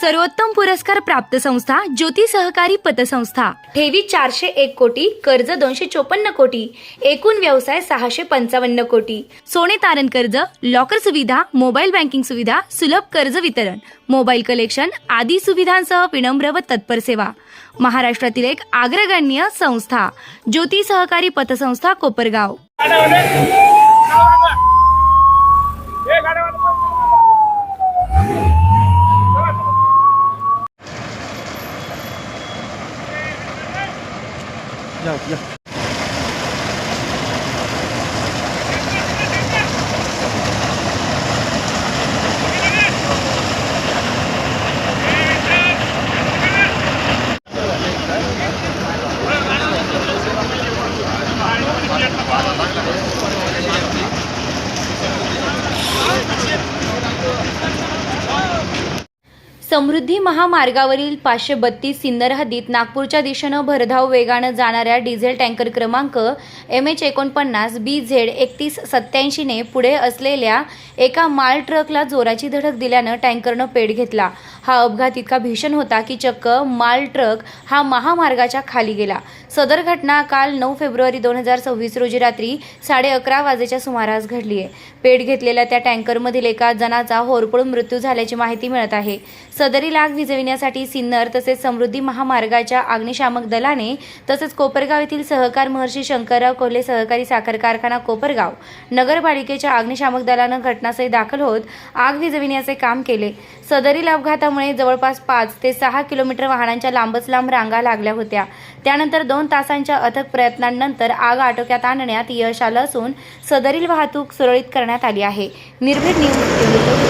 सर्वोत्तम पुरस्कार प्राप्त संस्था ज्योती सहकारी पतसंस्था. ठेवी चारशे एक कोटी कर्ज दोनशे चोपन्न कोटी एकूण व्यवसाय सहाशे पंचावन्न कोटी. सोने तारण कर्ज लॉकर सुविधा मोबाईल बँकिंग सुविधा सुलभ कर्ज वितरण मोबाईल कलेक्शन आदी सुविधांसह विनम्र व तत्पर सेवा. महाराष्ट्रातील एक अग्रगण्य संस्था ज्योती सहकारी पतसंस्था कोपरगाव. যাও যাও समृद्धी महामार्गावरील पाचशे बत्तीस सिन्नर हद्दीत नागपूरच्या दिशेनं भरधाव वेगानं जाणाऱ्या डिझेल टँकर क्रमांक एम एच एकोणपन्नास बी झेड एकतीस सत्याऐंशीने पुढे असलेल्या एका माल ट्रकला जोराची धडक दिल्यानं टँकरनं पेट घेतला. हा अपघात इतका भीषण होता की चक्क माल ट्रक हा महामार्गाच्या खाली गेला. सदर घटना काल नऊ फेब्रुवारी दोन हजार सव्वीस रोजी रात्री साडे अकरा वाजेच्या सुमारास घडली आहे पेट घेतलेल्या त्या टँकरमधील एका जणाचा होरपळून मृत्यू झाल्याची माहिती मिळत आहे. सदरी आग विझविण्यासाठी सिन्नर तसेच समृद्धी महामार्गाच्या अग्निशामक दलाने तसेच कोपरगाव येथील सहकार महर्षी शंकरराव कोल्हे सहकारी साखर कारखाना कोपरगाव नगरपालिकेच्या अग्निशामक दलानं घटनास्थळी दाखल होत आग विजविण्याचे काम केले. सदरील अपघातामुळे जवळपास पाच ते सहा किलोमीटर वाहनांच्या लांबच लांब रांगा लागल्या होत्या. त्यानंतर दोन तासांच्या अथक प्रयत्नांनंतर आग आटोक्यात आणण्यात यश आलं असून सदरील वाहतूक सुरळीत करण्यात आली आहे. निर्भीड न्यूज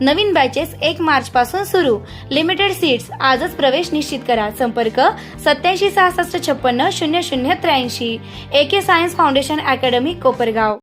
नवीन बॅचेस एक मार्च पासून सुरू. लिमिटेड सीट्स आजच प्रवेश निश्चित करा. संपर्क सत्याऐंशी सहासष्ट छप्पन्न शून्य शून्य त्र्याऐंशी. A K science foundation academy Kopargaon.